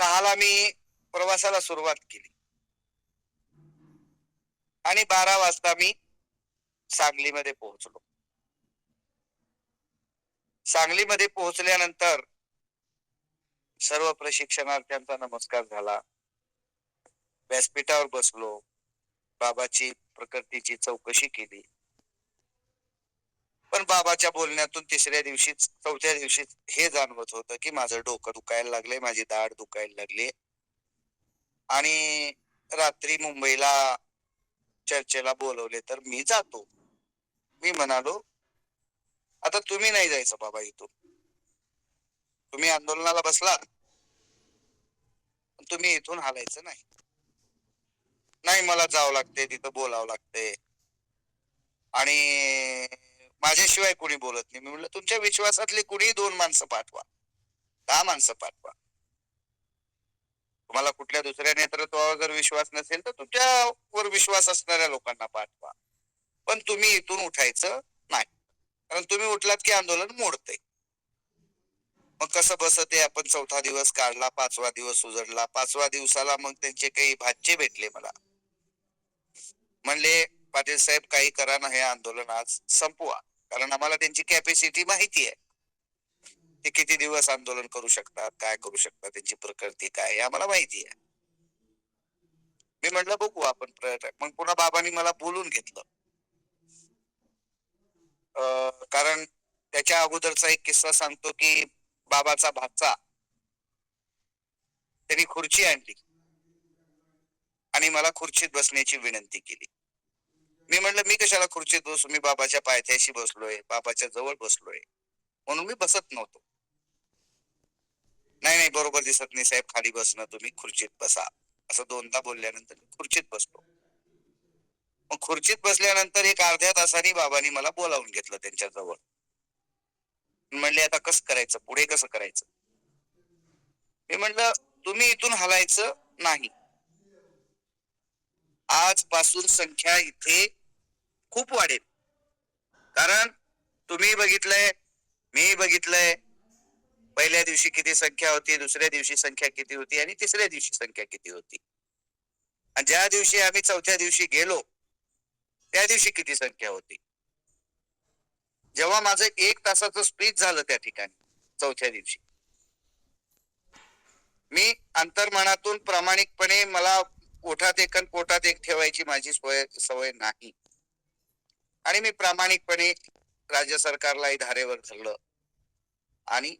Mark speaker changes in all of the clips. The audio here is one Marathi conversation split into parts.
Speaker 1: सहाला मी प्रवासाला सुरुवात केली. आणि बारा वाजता मी सांगलीमध्ये पोहोचलो. सांगलीमध्ये पोहोचल्यानंतर सर्व प्रशिक्षणार्थ्यांचा नमस्कार झाला. व्यासपीठावर बसलो. बाबाची प्रकृतीची चौकशी केली. पण बाबाच्या बोलण्यातून तिसऱ्या दिवशी चौथ्या दिवशी हे जाणवत होतं की माझं डोकं दुखायला लागले माझी दाढ दुखायला लागली आणि रात्री मुंबईला चर्चेला बोलवले तर मी जातो. मी म्हणालो आता तुम्ही नाही जायचं बाबा इथून. तुम्ही आंदोलनाला बसला तुम्ही इथून हालायचं नाही. नाही मला जावं लागते तिथं बोलावं लागते आणि माझ्याशिवाय कोणी बोलत नाही. मी म्हणलं तुमच्या विश्वासातले कुणी दोन माणसं पाठवा. दहा माणसं पाठवा. तुम्हाला कुठल्या दुसऱ्या नेतृत्वावर जर विश्वास नसेल तर तुमच्यावर विश्वास असणाऱ्या लोकांना पाठवा. पण तुम्ही इथून उठायचं नाही. कारण तुम्ही उठलात की आंदोलन मोडते मग कसं बसत ते आपण चौथा दिवस काढला पाचवा दिवस उजडला. पाचवा दिवसाला मग त्यांचे काही भाचे भेटले मला. म्हणले पाटील साहेब काही करा ना हे आंदोलन आज संपवा. कारण आम्हाला त्यांची कॅपॅसिटी माहिती आहे. ते किती दिवस आंदोलन करू शकतात काय करू शकतात त्यांची प्रकृती काय आम्हाला माहिती आहे. मी म्हटलं बघू आपण प्रयत्न. मग पुन्हा बाबांनी मला बोलून घेतलं. अं, कारण त्याच्या अगोदरचा एक किस्सा सांगतो की बाबाचा भाचा त्यांनी खुर्ची आणली. आणि मला खुर्चीत बसण्याची विनंती केली. मी म्हटलं मी कशाला खुर्चीत बसू? मी बाबाच्या पायथ्याशी बसलोय बाबाच्या जवळ बसलोय. म्हणून मी बसत नव्हतो. नाही नाही बरोबर दिसत नाही साहेब खाली बसणं तुम्ही खुर्चीत बसा. असं दोनदा बोलल्यानंतर मी खुर्चीत बसलो. मग खुर्चीत बसल्यानंतर एक अर्ध्या तासाने बाबांनी मला बोलावून घेतलं त्यांच्या जवळ. म्हणले आता कसं करायचं? पुढे कसं करायचं? मी म्हटलं तुम्ही इथून हलायचं नाही. आजपासून संख्या इथे खूप वाढेल. कारण तुम्ही बघितलंय मी बघितलंय पहिल्या दिवशी किती संख्या होती दुसऱ्या दिवशी संख्या किती होती आणि तिसऱ्या दिवशी संख्या किती होती. आणि ज्या दिवशी आम्ही चौथ्या दिवशी गेलो त्या दिवशी किती संख्या होती. जेव्हा माझं एक तासाचं स्पीच झालं त्या ठिकाणी चौथ्या दिवशी. मी अंतर्मनातून प्रामाणिकपणे मला ओठात एक पोटात एक ठेवायची माझी सवय सवय नाही. आणि मी प्रामाणिकपणे राज्य सरकारलाही धारेवर धरलं. आणि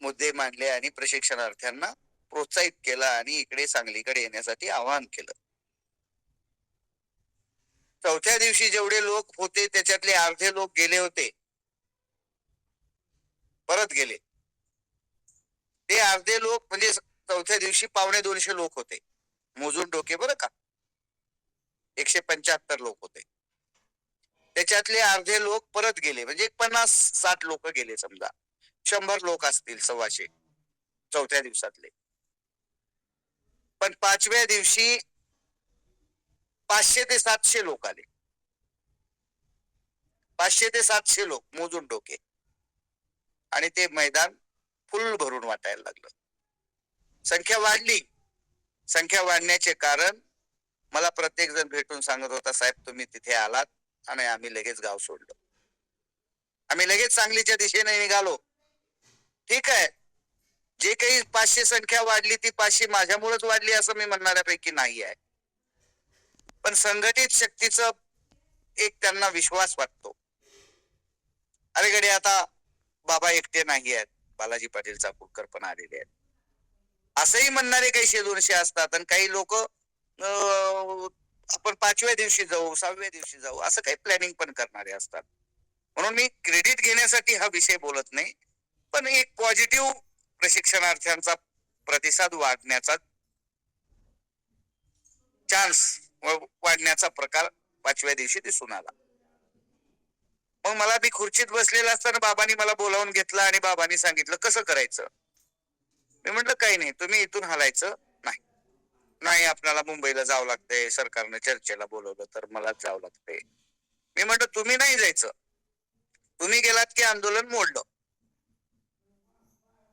Speaker 1: मुद्दे मांडले आणि प्रशिक्षणार्थ्यांना प्रोत्साहित केलं आणि इकडे सांगलीकडे येण्यासाठी आवाहन केलं. चौथ्या दिवशी जेवढे लोक होते त्याच्यातले अर्धे लोक गेले होते. परत गेले. ते अर्धे लोक म्हणजे चौथ्या दिवशी पावणे दोनशे लोक होते. मोजून डोके बरं का. एकशे पंच्याहत्तर लोक होते. त्याच्यातले अर्धे लोक परत गेले. म्हणजे पन्नास साठ लोक गेले समजा. शंभर लोक असतील सव्वाशे. चौथ्या दिवसातले. पण पाचव्या दिवशी पाचशे ते सातशे लोक आले. पाचशे ते सातशे लोक मोजून डोके. आणि ते मैदान फुल भरून वाटायला लागलं. संख्या वाढली. संख्या वाढण्याचे कारण मला प्रत्येक जण भेटून सांगत होता साहेब तुम्ही तिथे आलात. आणि आम्ही लगेच गाव सोडलो. आम्ही लगेच सांगलीच्या दिशेने निघालो. ठीक आहे. जे काही पाचशे संख्या वाढली ती पाचशे माझ्यामुळेच वाढली असं मी म्हणणाऱ्यापैकी नाही आहे. पण संघटित शक्तीच एक त्यांना विश्वास वाटतो. अरे गडे आता बाबा एकटे नाही आहेत. बालाजी पाटील चाकूरकर पण आलेले आहेत. असंही म्हणणारे काही शे दोनशे असतात आणि काही लोक आपण पाचव्या दिवशी जाऊ सहाव्या दिवशी जाऊ असं काही प्लॅनिंग पण करणारे असतात. म्हणून मी क्रेडिट घेण्यासाठी हा विषय बोलत नाही पण एक पॉझिटिव्ह प्रशिक्षणार्थ्यांचा प्रतिसाद वाढण्याचा चान्स वाढण्याचा प्रकार पाचव्या दिवशी दिसून आला. मग मला मी खुर्चीत बसलेला असताना बाबांनी मला बोलावून घेतलं आणि बाबांनी सांगितलं कसं करायचं? मी म्हटलं काही नाही तुम्ही इथून हलायचं नाही आपल्याला मुंबईला जावं लागतंय सरकारनं चर्चेला बोलवलं तर मला जावं लागतंय. मी म्हटलं तुम्ही नाही जायचं. तुम्ही गेलात की आंदोलन मोडलं.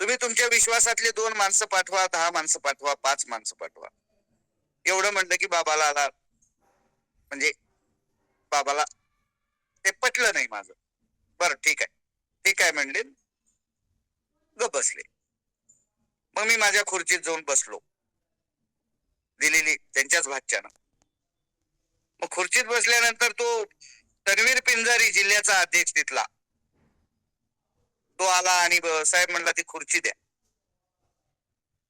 Speaker 1: तुम्ही तुमच्या विश्वासातले दोन माणसं पाठवा दहा माणसं पाठवा पाच माणसं पाठवा. एवढं म्हणलं की बाबाला आला म्हणजे बाबाला ते पटलं नाही माझं. बरं ठीक आहे. ठीक आहे म्हणले? ग बसले. मग मी माझ्या खुर्चीत जाऊन बसलो. दिलेली त्यांच्याच भाच्यानं मग खुर्चीत बसल्यानंतर तो तन्वीर पिंजारी जिल्ह्याचा अध्यक्ष तिथला. तो आला आणि साहेब म्हणला ती खुर्ची द्या.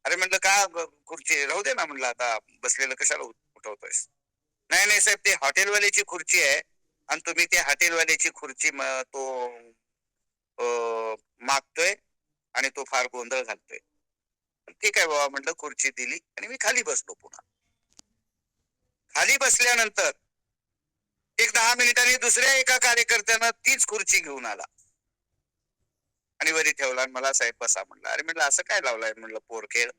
Speaker 1: अरे म्हणलं का खुर्ची? राहू दे ना म्हणलं आता बसलेलं कशाला उठवतोयस? नाही नाही साहेब ते हॉटेलवाल्याची खुर्ची आहे आणि तुम्ही त्या हॉटेलवाल्याची खुर्ची तो मागतोय आणि तो फार गोंधळ घालतोय. ठीक आहे बाबा म्हटलं खुर्ची दिली आणि मी खाली बसलो पुन्हा. खाली बसल्यानंतर एक दहा मिनिटांनी दुसऱ्या एका कार्यकर्त्यानं तीच खुर्ची घेऊन आला. आणि वरी ठेवला आणि मला साहेब बसा म्हटलं. अरे म्हटलं असं काय लावलंय म्हणलं पोरखेळ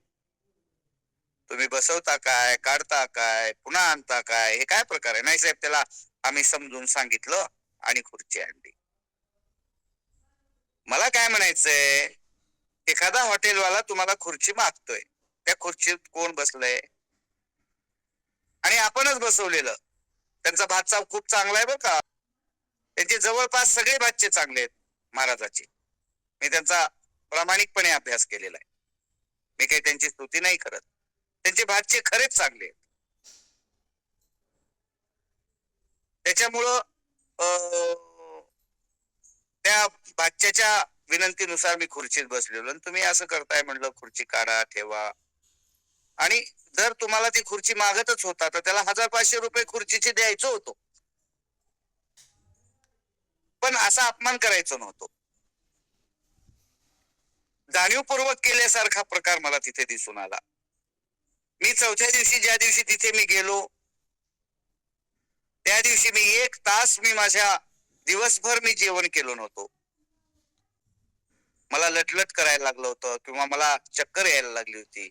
Speaker 1: तुम्ही बसवता काय? काढता काय? पुन्हा आणता काय? हे काय प्रकार आहे? नाही साहेब त्याला आम्ही समजून सांगितलं आणि खुर्ची आणली. मला काय म्हणायचंय? एखादा हॉटेलवाला तुम्हाला खुर्ची मागतोय. त्या खुर्चीत कोण बसलंय? आणि आपणच बसवलेलं. त्यांचा भातचा खूप चांगला आहे बरं का. त्यांचे जवळपास सगळे भातचे चांगले आहेत महाराजाचे. मी त्यांचा प्रामाणिकपणे अभ्यास केलेला आहे. मी काही त्यांची स्तुती नाही करत. त्यांचे भातचे खरेच चांगले आहेत. त्याच्यामुळं त्या भाच्याच्या विनंतीनुसार मी खुर्चीत बसलेलो आणि तुम्ही असं करताय म्हणलं खुर्ची काढा ठेवा. आणि जर तुम्हाला ती खुर्ची मागतच होता तर त्याला हजार पाचशे रुपये खुर्चीचे द्यायचं होतो. पण असा अपमान करायचो नव्हतो. जाणीवपूर्वक केल्यासारखा प्रकार मला तिथे दिसून आला. मी चौथ्या दिवशी ज्या दिवशी तिथे मी गेलो त्या दिवशी मी एक तास मी माझ्या दिवसभर मी जेवण केलो नव्हतो. मला लटलट करायला लागलं होतं किंवा मला चक्कर यायला लागली होती.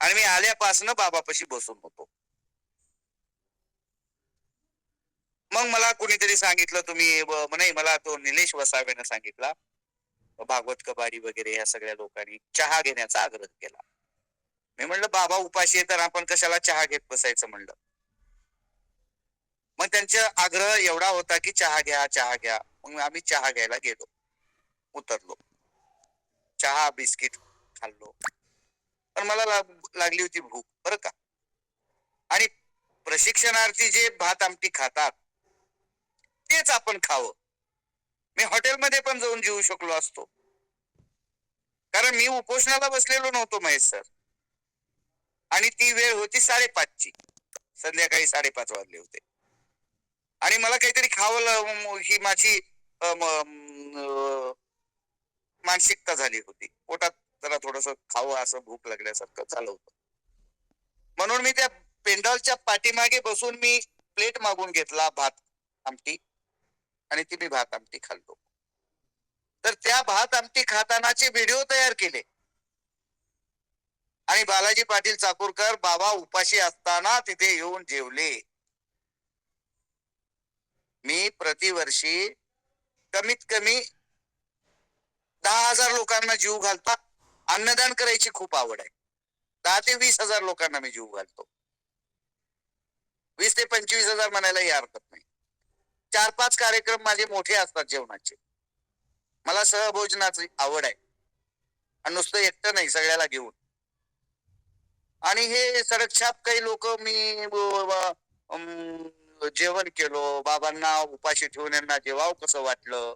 Speaker 1: आणि मी आल्यापासनं बाबापाशी बसून होतो. मग मला कुणीतरी सांगितलं तुम्ही नाही मला तो निलेश वसावेनं सांगितला. भागवत कबाडी वगैरे या सगळ्या लोकांनी चहा घेण्याचा आग्रह केला. मी म्हणलं बाबा उपाशी आहे तर आपण कशाला चहा घेत बसायचं? म्हणलं. मग त्यांचा आग्रह एवढा होता की चहा घ्या चहा घ्या. मग आम्ही चहा घ्यायला गेलो. उतरलो. चहा बिस्किट खाल्लो. पण मला लागली होती भूक बरं का? आणि प्रशिक्षणार्थी जे भात आमटी खातात तेच आपण खावं. मी हॉटेलमध्ये पण जाऊन जेवू शकलो असतो. कारण मी उपोषणाला बसलेलो नव्हतो महेश सर. आणि ती वेळ होती साडेपाचची. संध्याकाळी साडेपाच वाजले होते. आणि मला काहीतरी खावं ही माझी मानसिकता झाली होती. पोटात जरा थोडस खावं असं भूक लागल्यासारखं झालं होतं. म्हणून मी त्या पेंडॉलच्या पाठीमागे बसून मी प्लेट मागून घेतला भात आमटी. आणि ती मी भात आमटी खाल्लो. तर त्या भात आमटी खातानाचे व्हिडिओ तयार केले. आणि बालाजी पाटील चाकूरकर बाबा उपाशी असताना तिथे येऊन जेवले. मी प्रतिवर्षी कमीत कमी दहा हजार लोकांना जीव घालता. अन्नदान करायची खूप आवड आहे. दहा ते वीस हजार लोकांना मी जीव घालतो. वीस ते पंचवीस हजार म्हणायलाही हरकत नाही. चार पाच कार्यक्रम माझे मोठे असतात जेवणाचे. मला सहभोजनाची आवड आहे. आणि नुसतं एकटं नाही सगळ्याला घेऊन. आणि हे सडकछाप काही लोक मी अं, जेवण केलो. बाबांना उपाशी ठेवून यांना जेवाव कसं वाटलं?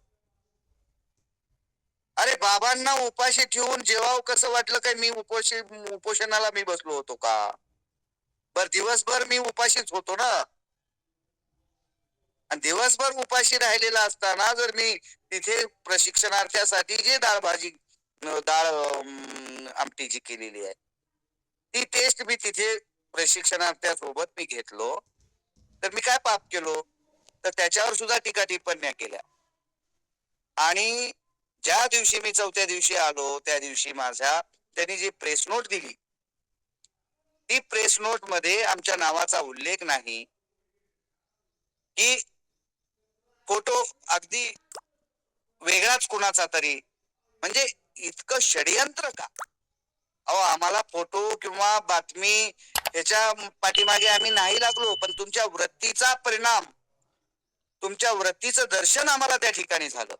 Speaker 1: अरे बाबांना उपाशी ठेवून जेवाव कसं वाटलं काय? मी उपोषी उपोषणाला मी बसलो होतो का? बर दिवसभर मी उपाशीच होतो ना? आणि दिवसभर उपाशी राहिलेला असताना जर मी तिथे प्रशिक्षणार्थ्यासाठी जे डाळ भाजी डाळ आमटी जी केलेली आहे ती टेस्ट मी तिथे प्रशिक्षणार्थ्यासोबत मी घेतलो. तर मी काय पाप केलो? तर त्याच्यावर सुद्धा टीका टिप्पण्या केल्या. आणि ज्या दिवशी मी चौथ्या दिवशी आलो त्या दिवशी माझ्या त्यांनी जी प्रेस नोट दिली ती प्रेस नोटमध्ये आमच्या नावाचा उल्लेख नाही. की फोटो अगदी वेगळाच कुणाचा तरी म्हणजे इतकं षडयंत्र का? अहो आम्हाला फोटो किंवा बातमी ह्याच्या पाठीमागे आम्ही नाही लागलो पण तुमच्या वृत्तीचा परिणाम तुमच्या वृत्तीचं दर्शन आम्हाला त्या ठिकाणी झालं.